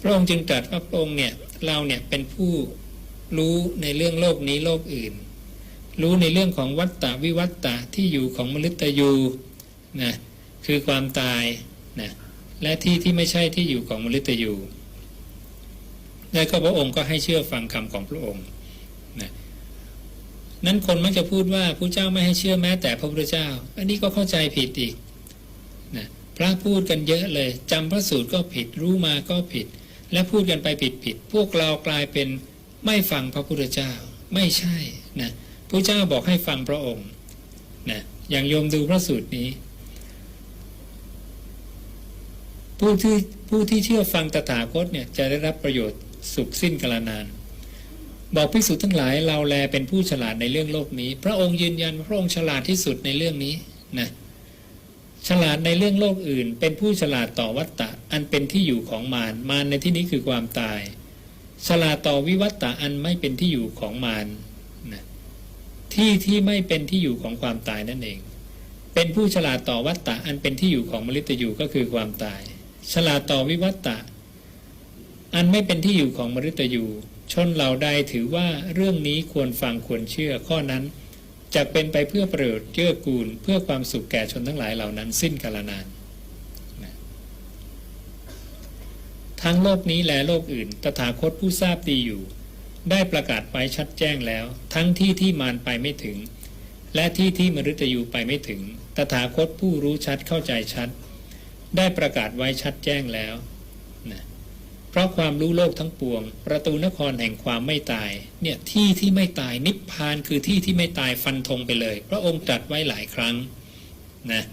พระองค์จึงตรัสว่าพระองค์เนี่ยเราเนี่ยเป็นผู้รู้ในเรื่องโลกนี้โลกอื่น รู้ในเรื่องของวัตตะวิวัตตะที่อยู่ของมฤตยูนะคือความตายนะและที่ที่ไม่ใช่ที่อยู่ของมฤตยูและก็พระองค์ก็ให้เชื่อฟังคำของพระองค์นะนั้นคนมักจะพูดว่าพระเจ้าไม่ให้เชื่อแม้แต่พระพุทธเจ้า อันนี้ก็เข้าใจผิดอีกนะพระพูดกันเยอะเลยจำพระสูตรก็ผิดรู้มาก็ผิด และพูดกันไปผิดผิดๆพวกเรากลายเป็นไม่ฟังพระพุทธเจ้าไม่ใช่นะพระเจ้าบอกให้ฟังพระองค์นะอย่างโยมดูพระสูตรนี้ ผู้ที่ผู้ที่เชื่อฟังตถาคตเนี่ยจะได้รับประโยชน์สุขสิ้นกาลนาน บอกภิกษุทั้งหลายเราแลเป็นผู้ฉลาดในเรื่องโลกนี้ พระองค์ยืนยันพระองค์ฉลาดที่สุดในเรื่องนี้นะ ฉลาดในเรื่องโลกอื่น เป็นผู้ฉลาดต่อวัตตะอันเป็นที่อยู่ของมารมารในที่นี้คือความตาย ฉลาดต่อวิวัตตะอันไม่เป็นที่อยู่ของมารนะที่ที่ไม่เป็นที่อยู่ของความตายนั่นเอง เป็นผู้ฉลาดต่อวัตตะอันเป็นที่อยู่ของมฤตยูก็คือความตาย ฉลาดต่อวิวัตตะ อันไม่เป็นที่อยู่ของมฤตยูชนเหล่าใดถือว่าเรื่องนี้ควรฟังควรเชื่อข้อนั้น จะเป็นไปเพื่อประโยชน์เกื้อกูล เพื่อความสุขแก่ชนทั้งหลายเหล่านั้นสิ้นกาลนานนะทั้งโลกนี้และโลกอื่น ตถาคตผู้ทราบดีอยู่ ได้ประกาศไว้ชัดแจ้งแล้ว ทั้งที่ที่มารไปไม่ถึง และที่ที่มฤตยูไปไม่ถึง ตถาคตผู้รู้ชัดเข้าใจชัด ได้ประกาศไว้ชัดแจ้งแล้วนะ เพราะความรู้โลกทั้งปวง ประตูนครแห่งความไม่ตาย เนี่ยที่ที่ไม่ตายนิพพานคือที่ที่ไม่ตายฟันธงไปเลย พระองค์ตรัสไว้หลายครั้งนะ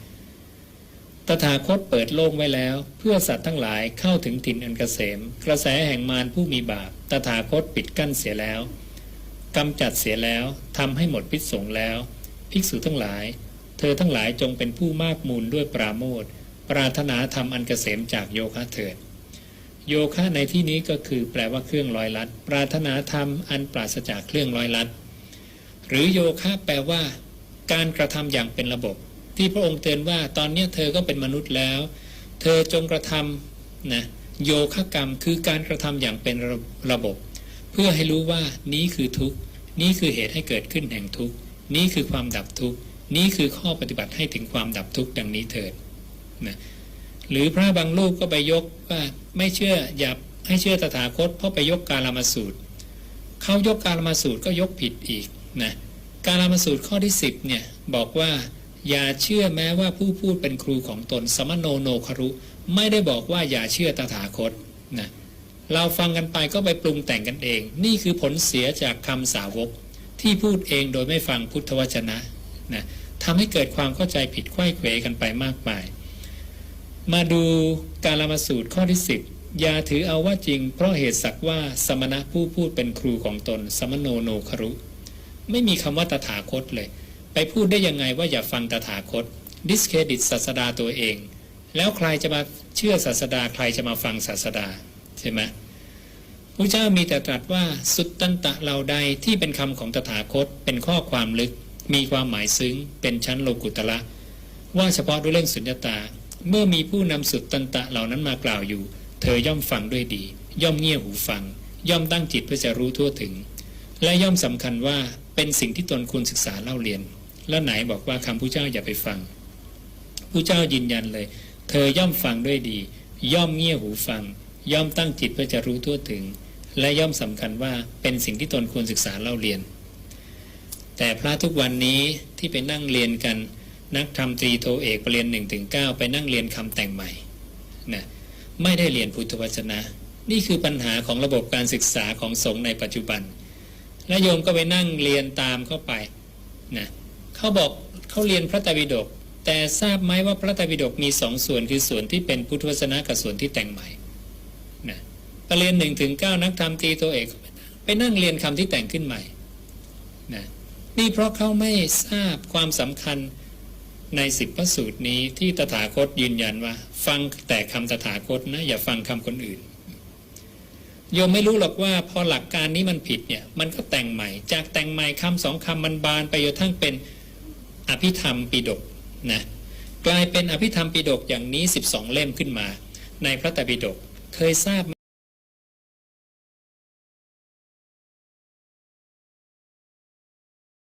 ตถาคตเปิดโล่งไว้แล้ว เพื่อสัตว์ทั้งหลายเข้าถึงถิ่นอันเกษม กระแสแห่งมารผู้มีบาปตถาคตปิดกั้นเสียแล้วกำจัดเสียแล้วทำให้หมดพิษสงแล้ว ภิกษุทั้งหลาย เธอทั้งหลายจงเป็นผู้มากมูลด้วยปราโมทปรารถนาทำอันเกษมจากโยคะเถิด โยคะในที่นี้ก็คือแปลว่าเครื่องร้อยลัด ปรารถนาธรรมอันปราศจากเครื่องร้อยลัด หรือโยคะแปลว่า การกระทำอย่างเป็นระบบ ที่พระองค์เตือนว่าตอนนี้เธอก็เป็นมนุษย์แล้ว เธอจงกระทำนะโยคะกรรมคือการกระทำอย่างเป็นระระบบ เพื่อให้รู้ว่านี้คือทุกข์นี้คือเหตุให้เกิดขึ้นแห่งทุกข์นี้คือความดับทุกข์นี้คือข้อปฏิบัติให้ถึงความดับทุกข์ดังนี้เถิดนะ หรือพระบางรูปก็ไปยกว่าไม่เชื่ออย่าให้เชื่อตถาคตเพราะไปยกการามาสูตรเขายกการามาสูตรก็ยกผิดอีกนะการามาสูตรข้อที่ 10เนี่ยบอกว่าอย่าเชื่อแม้ว่าผู้พูดเป็นครูของตนสมโนโนครุ ไม่ได้บอกว่าอย่าเชื่อตถาคตนะเราฟังกันไปก็ไปปรุงแต่งกันเอง นี่คือผลเสียจากคำสาวกที่พูดเองโดยไม่ฟังพุทธวจนะนะทำให้เกิดความเข้าใจผิดไข้เขวกันไปมากมาย มาดูการละมาสูตรข้อที่10อย่าถือเอาว่าจริง เพราะเหตุสักว่าสมณะผู้พูดเป็นครูของตน สมโนโนครุ ไม่มีคำว่าตถาคตเลย ไปพูดได้ยังไงว่าอย่าฟังตถาคต ดิสเครดิตศาสดาตัวเอง แล้วใครจะมาเชื่อศาสดาใครจะมาฟังศาสดาใช่ไหมพระเจ้ามีแต่ตรัสว่าสุตตันตะเหล่าใดที่เป็นคำของตถาคตเป็นข้อความลึก มีความหมายซึ้ง เป็นชั้นโลกุตละว่าเฉพาะด้วยเรื่องสุญญตา เมื่อมีผู้นำสุดตันตะเหล่านั้นมากล่าวอยู่ เธอย่อมฟังด้วยดี ย่อมเงี่ยหูฟัง ย่อมตั้งจิตเพื่อจะรู้ทั่วถึง และย่อมสำคัญว่าเป็นสิ่งที่ตนควรศึกษาเล่าเรียน แล้วไหนบอกว่าคำผู้เจ้าอย่าไปฟังผู้เจ้ายืนยันเลย เธอย่อมฟังด้วยดี ย่อมเงี่ยหูฟัง ย่อมตั้งจิตเพื่อจะรู้ทั่วถึง และย่อมสำคัญว่าเป็นสิ่งที่ตนควรศึกษาเล่าเรียน แต่พระทุกวันนี้ที่ไปนั่งเรียนกัน นักทำตรีโทเอกไปเรียน1นถึงเก้าไปนั่งเรียนคำแต่งใหม่นะไม่ได้เรียนพุทธวจนะ นี่คือปัญหาของระบบการศึกษาของสงฆ์ในปัจจุบัน และโยมก็ไปนั่งเรียนตามเข้าไปนะเขาบอกเขาเรียนพระไตรปิฎกแต่ทราบไหมว่าพระไตรปิฎกมีสองส่วนคือส่วนที่เป็นพุทธวจนะกับส่วนที่แต่งใหม่นะไปเรียนหนึ่งถึงเก้านักธรรมตรีโทเอกไปนั่งเรียนคำที่แต่งขึ้นใหม่นะนี่เพราะเขาไม่ทราบความสำคัญ ในสิบพระสูตรนี้ที่ตถาคตยืนยันว่า ฟังแต่คำตถาคตนะ อย่าฟังคำคนอื่นโยมไม่รู้หรอกว่าพอหลักการนี้มันผิดเนี่ย มันก็แต่งใหม่ จากแต่งใหม่คำสองคำมันบานไปจนทั้งเป็นอภิธรรมปิฎกนะกลายเป็นอภิธรรมปิฎกอย่างนี้ 12 เล่มขึ้นมา ในพระไตรปิฎกเคยทราบ